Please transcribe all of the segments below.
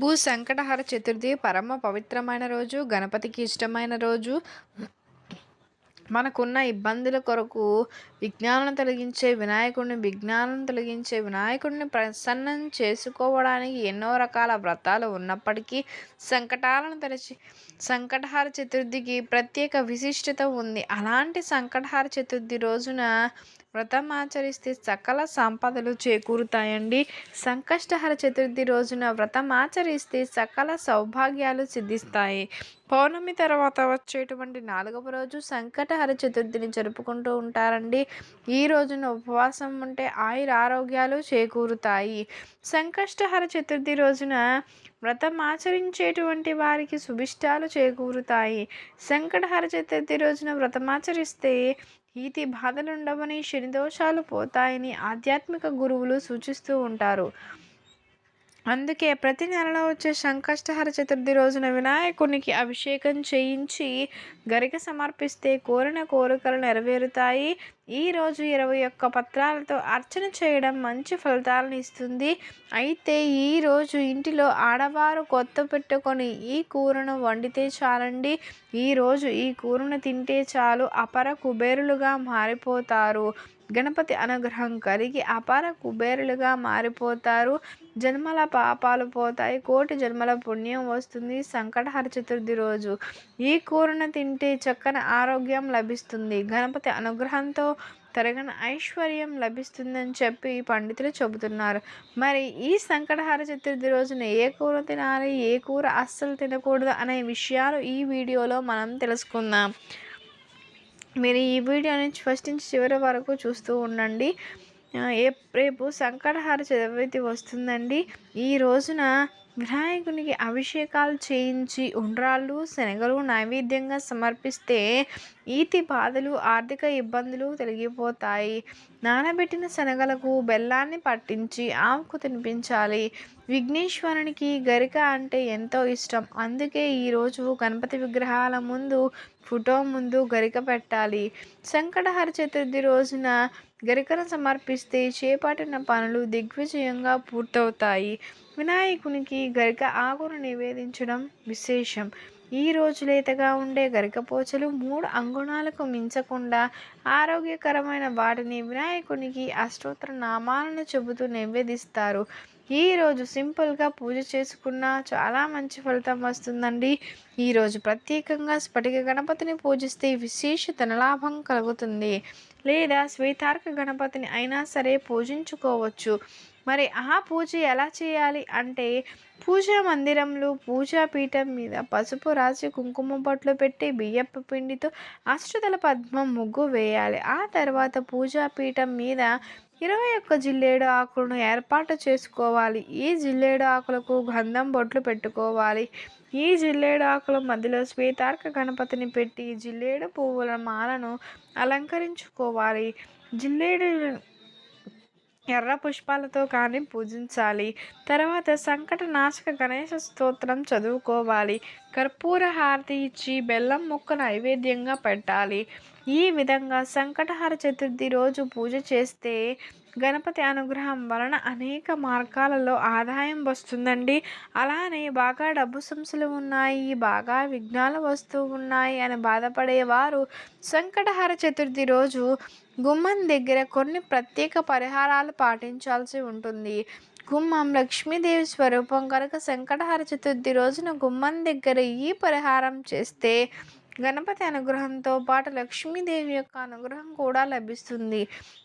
భూ సంకటహర చతుర్థి పరమ పవిత్రమైన రోజు గణపతికి ఇష్టమైన రోజు. మనకున్న ఇబ్బందుల కొరకు విజ్ఞానం తొలగించే వినాయకుడిని విజ్ఞానం తొలగించే వినాయకుడిని ప్రసన్నం చేసుకోవడానికి ఎన్నో రకాల వ్రతాలు ఉన్నప్పటికీ సంకటాలను తలచి సంకటహార చతుర్థికి ప్రత్యేక విశిష్టత ఉంది. అలాంటి సంకటహార చతుర్థి రోజున వ్రతం ఆచరిస్తే సకల సంపదలు చేకూరుతాయండి. సంకష్టహర చతుర్థి రోజున వ్రతం ఆచరిస్తే సకల సౌభాగ్యాలు సిద్ధిస్తాయి. పౌర్ణమి తర్వాత వచ్చేటువంటి నాలుగవ రోజు సంకటహర చతుర్థిని జరుపుకుంటూ ఉంటారండి. ఈ రోజున ఉపవాసం ఉంటే ఆయుర ఆరోగ్యాలు చేకూరుతాయి. సంకష్టహర చతుర్థి రోజున వ్రతం ఆచరించేటువంటి వారికి సుభిష్టాలు చేకూరుతాయి. సంకటహర చతుర్థి రోజున వ్రతం ఆచరిస్తే ఈతి బాధలుండవని శనిదోషాలు పోతాయని ఆధ్యాత్మిక గురువులు సూచిస్తూ ఉంటారు. అందుకే ప్రతి నెలలో వచ్చే సంకష్టహర చతుర్థి రోజున వినాయకునికి అభిషేకం చేయించి గరిక సమర్పిస్తే కోరిన కోరికలు నెరవేరుతాయి. ఈరోజు ఇరవై ఒక్క పత్రాలతో అర్చన చేయడం మంచి ఫలితాలను ఇస్తుంది. అయితే ఈరోజు ఇంటిలో ఆడవారు కొత్త పెట్టుకొని ఈ కూరను వండితే చాలండి. ఈరోజు ఈ కూరను తింటే చాలు అపర కుబేరులుగా మారిపోతారు. గణపతి అనుగ్రహం కలిగి అపార కుబేరులుగా మారిపోతారు. జన్మల పాపాలు పోతాయి. కోటి జన్మల పుణ్యం వస్తుంది. సంకటహర చతుర్థి రోజు. ఈ కూరను తింటే చక్కని ఆరోగ్యం లభిస్తుంది. గణపతి అనుగ్రహంతో తరగని ఐశ్వర్యం లభిస్తుందని చెప్పి పండితులు చెబుతున్నారు. మరి ఈ సంకటహార చతుర్థి రోజున ఏ కూర తినాలి? ఏ కూర అస్సలు తినకూడదు అనే విషయాలు ఈ వీడియోలో మనం తెలుసుకుందాం. మీరు ఈ వీడియో నుంచి ఫస్ట్ నుంచి చివరి వరకు చూస్తూ ఉండండి. రేపు సంకటహార చతుర్థి వస్తుందండి. ఈ రోజున వినాయకునికి అభిషేకాలు చేయించి ఉండ్రాళ్ళు శనగలు నైవేద్యంగా సమర్పిస్తే ఈతి బాధలు ఆర్థిక ఇబ్బందులు తొలగిపోతాయి. నానబెట్టిన శనగలకు బెల్లాన్ని పట్టించి ఆవుకు తినిపించాలి. విఘ్నేశ్వరునికి గరిక అంటే ఎంతో ఇష్టం. అందుకే ఈరోజు గణపతి విగ్రహాల ముందు ఫోటో ముందు గరిక పెట్టాలి. సంకటహర చతుర్థి రోజున గరికను సమర్పిస్తే చేపట్టిన పనులు దిగ్విజయంగా పూర్తవుతాయి. వినాయకునికి గరిక ఆకును నివేదించడం విశేషం. ఈ రోజు లేతగా ఉండే గరికపోచలు మూడు అంగుణాలకు మించకుండా ఆరోగ్యకరమైన వాటిని వినాయకునికి అష్టోత్తర నామాలను చెబుతూ నివేదిస్తారు. ఈరోజు సింపుల్గా పూజ చేసుకున్నా చాలా మంచి ఫలితం వస్తుందండి. ఈరోజు ప్రత్యేకంగా స్ఫటిక గణపతిని పూజిస్తే విశేష ధనలాభం కలుగుతుంది. లేదా శ్వేతార్క గణపతిని అయినా సరే పూజించుకోవచ్చు. మరి ఆ పూజ ఎలా చేయాలి అంటే పూజా మందిరంలో పూజా పీఠం మీద పసుపు రాసి కుంకుమ బొట్లు పెట్టి బియ్యపు పిండితో అష్టదల పద్మం ముగ్గు వేయాలి. ఆ తర్వాత పూజా పీఠం మీద ఇరవై ఒక్క జిల్లేడు ఆకులను ఏర్పాటు చేసుకోవాలి. ఈ జిల్లేడు ఆకులకు గంధం బొట్లు పెట్టుకోవాలి. ఈ జిల్లేడు ఆకుల మధ్యలో శ్వేతార్క గణపతిని పెట్టి జిల్లేడు పువ్వుల మాలను అలంకరించుకోవాలి. జిల్లేడు ఎర్ర పుష్పాలతో కానీ పూజించాలి. తర్వాత సంకట నాశక గణేష స్తోత్రం చదువుకోవాలి. కర్పూర హారతి ఇచ్చి బెల్లం ముక్క నైవేద్యంగా పెట్టాలి. ఈ విధంగా సంకటహార చతుర్థి రోజు పూజ చేస్తే గణపతి అనుగ్రహం వలన అనేక మార్గాలలో ఆదాయం వస్తుందండి. అలానే బాగా డబ్బు సంస్థలు ఉన్నాయి బాగా విఘ్నాలు వస్తూ ఉన్నాయి అని బాధపడేవారు సంకటహార చతుర్థి రోజు గుమ్మం దగ్గర కొన్ని ప్రత్యేక పరిహారాలు పాటించాల్సి ఉంటుంది. గుమ్మం లక్ష్మీదేవి స్వరూపం కనుక సంకటహార చతుర్థి రోజున గుమ్మం దగ్గర ఈ పరిహారం చేస్తే గణపతి అనుగ్రహంతో పాటు లక్ష్మీదేవి యొక్క అనుగ్రహం కూడా లభిస్తుంది.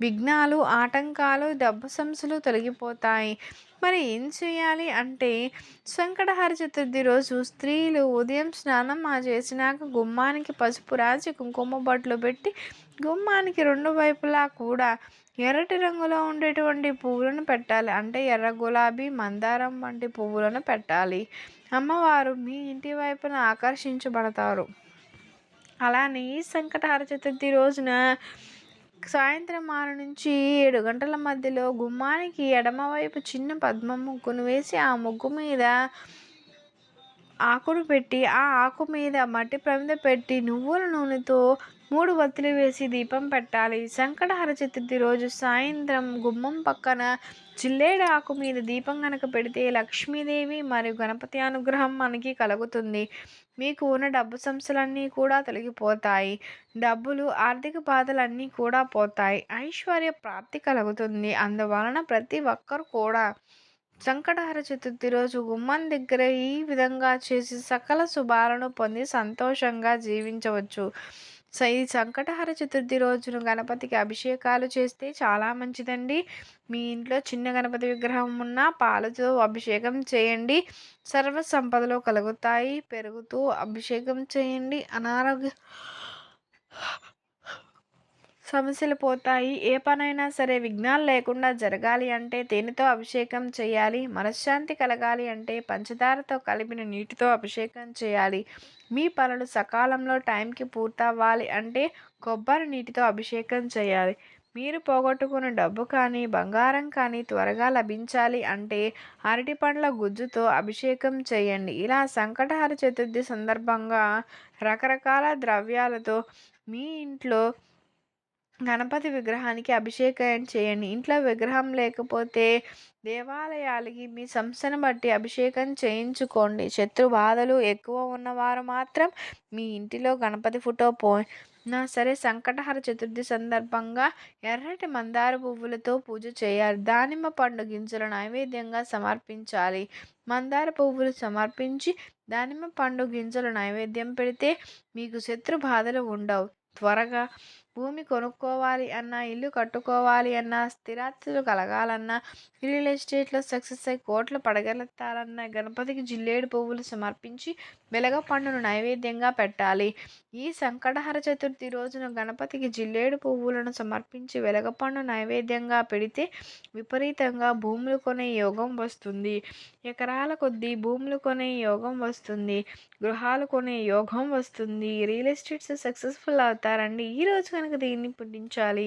విఘ్నాలు ఆటంకాలు దెబ్బసంసులు తొలగిపోతాయి. మరి ఏం చేయాలి అంటే సంకటహార చతుర్థి రోజు స్త్రీలు ఉదయం స్నానం ఆ చేసినాక గుమ్మానికి పసుపు రాసి కుంకుమ బొట్లు పెట్టి గుమ్మానికి రెండు వైపులా కూడా ఎర్రటి రంగులో ఉండేటువంటి పువ్వులను పెట్టాలి. అంటే ఎర్ర గులాబీ మందారం వంటి పువ్వులను పెట్టాలి. అమ్మవారు మీ ఇంటి వైపున ఆకర్షించబడతారు. అలానే ఈ సంకటహార చతుర్థి రోజున సాయంత్రం ఆరు నుంచి ఏడు గంటల మధ్యలో గుమ్మానికి ఎడమవైపు చిన్న పద్మ ముగ్గును వేసి ఆ ముగ్గు మీద ఆకును పెట్టి ఆ ఆకు మీద మట్టి ప్రమిద పెట్టి నువ్వుల నూనెతో మూడు వత్తులు వేసి దీపం పెట్టాలి. సంకటహర చతుర్థి రోజు సాయంత్రం గుమ్మం పక్కన చిల్లేడు ఆకు మీద దీపం కనుక పెడితే లక్ష్మీదేవి మరియు గణపతి అనుగ్రహం మనకి కలుగుతుంది. మీకు ఉన్న డబ్బు సమస్యలన్నీ కూడా తొలగిపోతాయి. డబ్బులు ఆర్థిక బాధలన్నీ కూడా పోతాయి. ఐశ్వర్య ప్రాప్తి కలుగుతుంది. అందువలన ప్రతి ఒక్కరు కూడా సంకటహర చతుర్థి రోజు గుమ్మం దగ్గర ఈ విధంగా చేసి సకల శుభాలను పొంది సంతోషంగా జీవించవచ్చు. సో ఈ సంకటహర చతుర్థి రోజున గణపతికి అభిషేకాలు చేస్తే చాలా మంచిదండి. మీ ఇంట్లో చిన్న గణపతి విగ్రహం ఉన్న పాలతో అభిషేకం చేయండి. సర్వ సంపదలు కలుగుతాయి. పెరుగుతూ అభిషేకం చేయండి. అనారోగ్య సమస్యలు పోతాయి. ఏ పనైనా సరే విఘ్నాలు లేకుండా జరగాలి అంటే తేనెతో అభిషేకం చేయాలి. మనశ్శాంతి కలగాలి అంటే పంచదారతో కలిపిన నీటితో అభిషేకం చేయాలి. మీ పనులు సకాలంలో టైంకి పూర్తవ్వాలి అంటే కొబ్బరి నీటితో అభిషేకం చేయాలి. మీరు పోగొట్టుకున్న డబ్బు కానీ బంగారం కానీ త్వరగా లభించాలి అంటే అరటి పండ్ల గుజ్జుతో అభిషేకం చేయండి. ఇలా సంకటహార చతుర్థి సందర్భంగా రకరకాల ద్రవ్యాలతో మీ ఇంట్లో గణపతి విగ్రహానికి అభిషేకం చేయండి. ఇంట్లో విగ్రహం లేకపోతే దేవాలయాలకి మీ సంస్థను బట్టి అభిషేకం చేయించుకోండి. శత్రు బాధలు ఎక్కువ ఉన్నవారు మాత్రం మీ ఇంటిలో గణపతి ఫోటో పో నా సరే సంకటహర చతుర్థి సందర్భంగా ఎర్రటి మందార పువ్వులతో పూజ చేయాలి. దానిమ్మ పండు గింజలు నైవేద్యంగా సమర్పించాలి. మందార పువ్వులు సమర్పించి దానిమ్మ పండు గింజలు నైవేద్యం పెడితే మీకు శత్రు బాధలు ఉండవు. త్వరగా భూమి కొనుక్కోవాలి అన్నా ఇల్లు కట్టుకోవాలి అన్నా స్థిరాస్తులు కలగాలన్నా రియల్ ఎస్టేట్లో సక్సెస్ అయ్యి కోట్లు పడగలెత్తాలన్నా గణపతికి జిల్లేడు పువ్వులు సమర్పించి వెలగ పండును నైవేద్యంగా పెట్టాలి. ఈ సంకటహర చతుర్థి రోజున గణపతికి జిల్లేడు పువ్వులను సమర్పించి వెలగపండు నైవేద్యంగా పెడితే విపరీతంగా భూములు కొనే యోగం వస్తుంది. ఎకరాల కొద్దీ భూములు కొనే యోగం వస్తుంది. గృహాలు కొనే యోగం వస్తుంది. రియల్ ఎస్టేట్స్ సక్సెస్ఫుల్ అవుతారండి. ఈరోజు కనుక కనుక దీన్ని పుట్టించాలి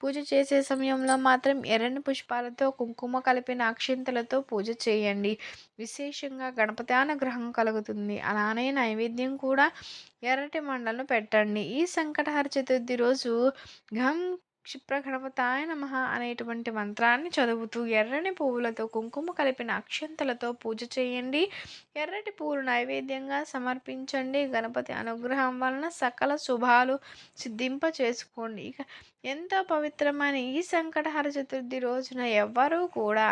పూజ చేసే సమయంలో మాత్రం ఎర్రని పుష్పాలతో కుంకుమ కలిపిన అక్షింతలతో పూజ చేయండి. విశేషంగా గణపతి అనుగ్రహం కలుగుతుంది. అలానే నైవేద్యం కూడా ఎర్రటి మండలను పెట్టండి. ఈ సంకటహర చతుర్థి రోజు ఘం క్షిప్రగణపతాయ నమ అనేటువంటి మంత్రాన్ని చదువుతూ ఎర్రని పువ్వులతో కుంకుమ కలిపిన అక్షంతలతో పూజ చేయండి. ఎర్రటి పువ్వులు నైవేద్యంగా సమర్పించండి. గణపతి అనుగ్రహం వలన సకల శుభాలు సిద్ధింప చేసుకోండి. ఇక ఎంతో పవిత్రమైన ఈ సంకటహర చతుర్థి రోజున ఎవ్వరూ కూడా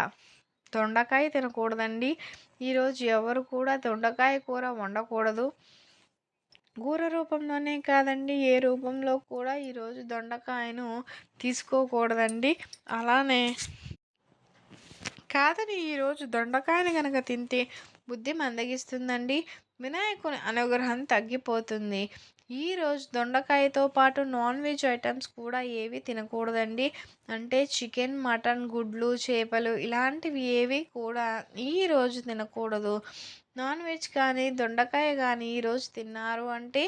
దొండకాయ తినకూడదండి. ఈరోజు ఎవరు కూడా దొండకాయ కూర వండకూడదు. కూర రూపంలోనే కాదండి. ఏ రూపంలో కూడా ఈరోజు దొండకాయను తీసుకోకూడదండి. అలానే కాదని ఈరోజు దొండకాయను కనుక తింటే బుద్ధి మందగిస్తుందండి. వినాయకుని అనుగ్రహం తగ్గిపోతుంది. ఈరోజు దొండకాయతో పాటు నాన్ వెజ్ ఐటమ్స్ కూడా ఏవి తినకూడదండి. అంటే చికెన్ మటన్ గుడ్లు చేపలు ఇలాంటివి ఏవి కూడా ఈరోజు తినకూడదు. నాన్ వెజ్ కానీ దొండకాయ కానీ ఈరోజు తిన్నారు అంటే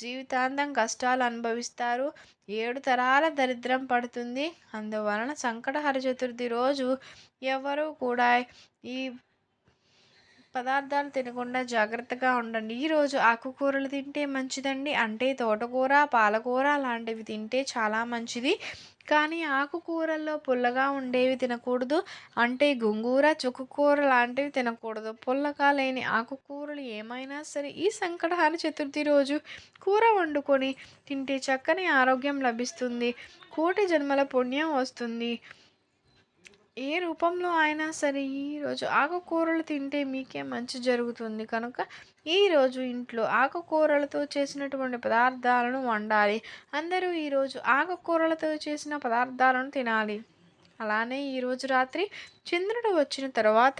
జీవితాంతం కష్టాలు అనుభవిస్తారు. ఏడు తరాల దరిద్రం పడుతుంది. అందువలన సంకటహర చతుర్థి రోజు ఎవరు కూడా ఈ పదార్థాలు తినకుండా జాగ్రత్తగా ఉండండి. ఈరోజు ఆకుకూరలు తింటే మంచిదండి. అంటే తోటకూర పాలకూర లాంటివి తింటే చాలా మంచిది. కానీ ఆకుకూరల్లో పుల్లగా ఉండేవి తినకూడదు. అంటే గోంగూర చుక్కకూర లాంటివి తినకూడదు. పుల్లగా లేని ఆకుకూరలు ఏమైనా సరే ఈ సంకటహార చతుర్థి రోజు కూర వండుకొని తింటే చక్కని ఆరోగ్యం లభిస్తుంది. కోటి జన్మల పుణ్యం వస్తుంది. ఏ రూపంలో అయినా సరే ఈరోజు ఆకుకూరలు తింటే మీకే మంచి జరుగుతుంది. కనుక ఈరోజు ఇంట్లో ఆకుకూరలతో చేసినటువంటి పదార్థాలను వండాలి. అందరూ ఈరోజు ఆకుకూరలతో చేసిన పదార్థాలను తినాలి. అలానే ఈరోజు రాత్రి చంద్రుడు వచ్చిన తర్వాత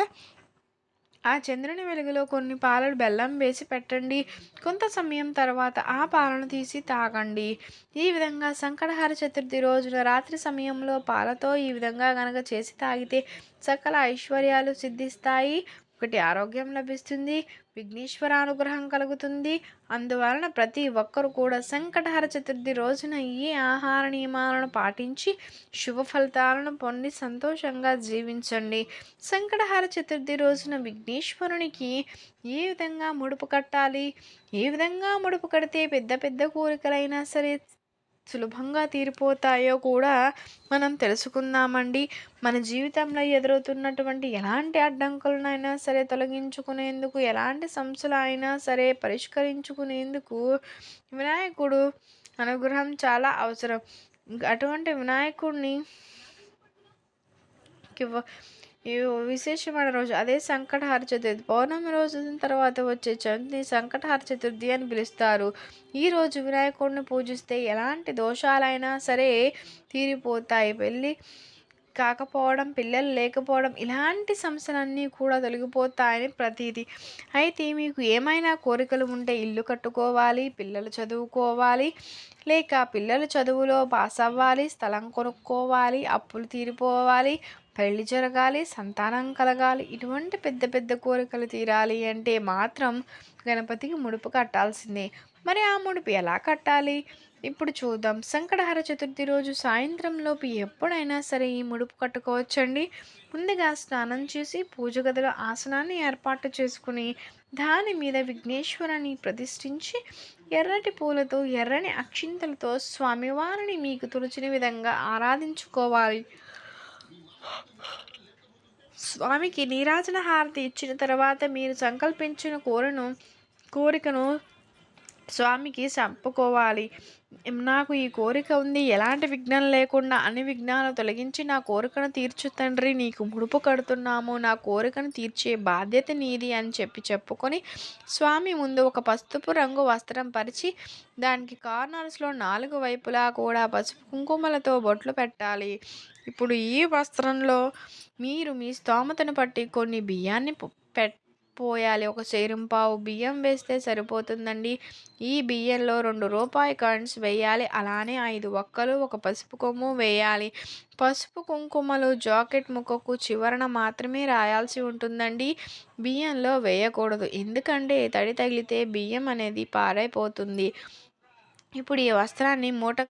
ఆ చంద్రుని వెలుగులో కొన్ని పాలలు బెల్లం వేసి పెట్టండి. కొంత సమయం తర్వాత ఆ పాలను తీసి తాగండి. ఈ విధంగా సంకటహార చతుర్థి రోజున రాత్రి సమయంలో పాలతో ఈ విధంగా గనక చేసి తాగితే సకల ఐశ్వర్యాలు సిద్ధిస్తాయి. ఒకటి ఆరోగ్యం లభిస్తుంది విఘ్నేశ్వర అనుగ్రహం కలుగుతుంది. అందువలన ప్రతి ఒక్కరు కూడా సంకటహర చతుర్థి రోజున ఈ ఆహార నియమాలను పాటించి శుభ ఫలితాలను పొంది సంతోషంగా జీవించండి. సంకటహర చతుర్థి రోజున విఘ్నేశ్వరునికి ఏ విధంగా ముడుపు కట్టాలి? ఏ విధంగా ముడుపు కడితే పెద్ద పెద్ద కోరికలైనా సరే సులభంగా తీరిపోతాయో కూడా మనం తెలుసుకుందామండి. మన జీవితంలో ఎదురవుతున్నటువంటి ఎలాంటి అడ్డంకులనైనా సరే తొలగించుకునేందుకు ఎలాంటి సమస్యలు అయినా సరే పరిష్కరించుకునేందుకు వినాయకుడు అనుగ్రహం చాలా అవసరం. అటువంటి వినాయకుడిని విశేషమైన రోజు అదే సంకటహార చతుర్థి. పౌర్ణమి రోజు తర్వాత వచ్చే చవితిని సంకటహార చతుర్థి అని పిలుస్తారు. ఈరోజు వినాయకుడిని పూజిస్తే ఎలాంటి దోషాలైనా సరే తీరిపోతాయి. పెళ్ళి కాకపోవడం పిల్లలు లేకపోవడం ఇలాంటి సమస్యలన్నీ కూడా తొలగిపోతాయని ప్రతీది అయితే మీకు ఏమైనా కోరికలు ఉంటే ఇల్లు కట్టుకోవాలి పిల్లలు చదువుకోవాలి లేక పిల్లలు చదువులో పాస్ అవ్వాలి స్థలం కొనుక్కోవాలి అప్పులు తీరిపోవాలి పెళ్ళి జరగాలి సంతానం కలగాలి ఇటువంటి పెద్ద పెద్ద కోరికలు తీరాలి అంటే మాత్రం గణపతికి ముడుపు కట్టాల్సిందే. మరి ఆ ముడుపు ఎలా కట్టాలి? ఇప్పుడు చూద్దాం. సంకటహర చతుర్థి రోజు సాయంత్రంలోపు ఎప్పుడైనా సరే ఈ ముడుపు కట్టుకోవచ్చండి. ముందుగా స్నానం చేసి పూజ గదిలో ఆసనాన్ని ఏర్పాటు చేసుకుని దాని మీద విఘ్నేశ్వరుని ప్రతిష్ఠించి ఎర్రటి పూలతో ఎర్రని అక్షింతలతో స్వామివారిని మీకు తులచిన విధంగా ఆరాధించుకోవాలి. స్వామికి నీరాజన హారతి ఇచ్చిన తర్వాత మీరు సంకల్పించిన కోరను కోరికను స్వామికి చంపుకోవాలి నాకు ఈ కోరిక ఉంది. ఎలాంటి విఘ్నం లేకుండా అన్ని విఘ్నాలు తొలగించి నా కోరికను తీర్చు తండ్రి. నీకు ముడుపు కడుతున్నాము. నా కోరికను తీర్చే బాధ్యత నీది అని చెప్పి చెప్పుకొని స్వామి ముందు ఒక పసుపు రంగు వస్త్రం పరిచి దానికి కార్నర్స్లో నాలుగు వైపులా కూడా పసుపు కుంకుమలతో బొట్లు పెట్టాలి. ఇప్పుడు ఈ వస్త్రంలో మీరు మీ స్తోమతను బట్టి కొన్ని బియ్యాన్ని పెట్ పోయాలి. ఒక చేరింపావు బియ్యం వేస్తే సరిపోతుందండి. ఈ బియ్యంలో రెండు రూపాయి కాయిన్స్ వేయాలి. అలానే ఐదు ఒక్కలు ఒక పసుపు కొమ్ము వేయాలి. పసుపు కుంకుమలు జాకెట్ ముక్కకు చివరన మాత్రమే రాయాల్సి ఉంటుందండి. బియ్యంలో వేయకూడదు. ఎందుకంటే తడి తగిలితే బియ్యం అనేది పారైపోతుంది ఇప్పుడు ఈ వస్త్రాన్ని మూట